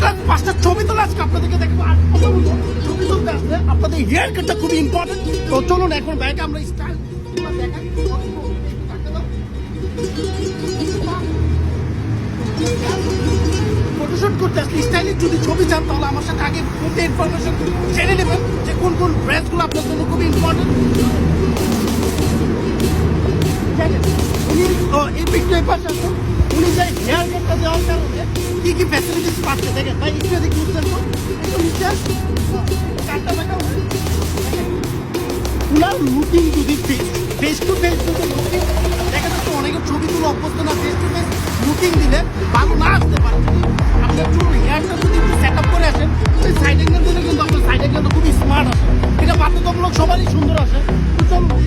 Class পাঁচটা ছবি তোলা আজকে আপনাদেরকে দেখব। ছবি তুলতে আসলে আপনাদের হেয়ার কাটটা খুবই ইম্পর্টেন্ট তো চলুন এখন ব্যাগে আমরা স্টাইল দেখাই। করতে আসলে স্টাইলিশ যদি ছবি চান, তাহলে আমার সাথে আগে ফুটে ইনফরমেশন জেনে নেবেন যে কোন কোন ড্রেসগুলো আপনার জন্য খুবই ইম্পর্টেন্ট উনি এই এই পাশে উনি হেয়ার কাটটা দেওয়ার কারণে কি কি ফ্যাসিলিটিস পাচ্ছে? দেখেন ভাই, একটু দেখি উঠছেন তো একটু নিচে দেখা looking to the face face to face to looking দেখা যাচ্ছে অনেকের ছবি তুলে অভ্যস্ত না ফেস টু ফেস লুকিং দিলে ভালো না আসতে পারছে আপনি একটু হেয়ারটা যদি একটু সেট আপ করে আসেন সাইড অ্যাঙ্গেল কিন্তু আপনার সাইড অ্যাঙ্গেলটা খুবই স্মার্ট আসে। এটা বাধ্যতামূলক সবারই সুন্দর আসে। তো চলুন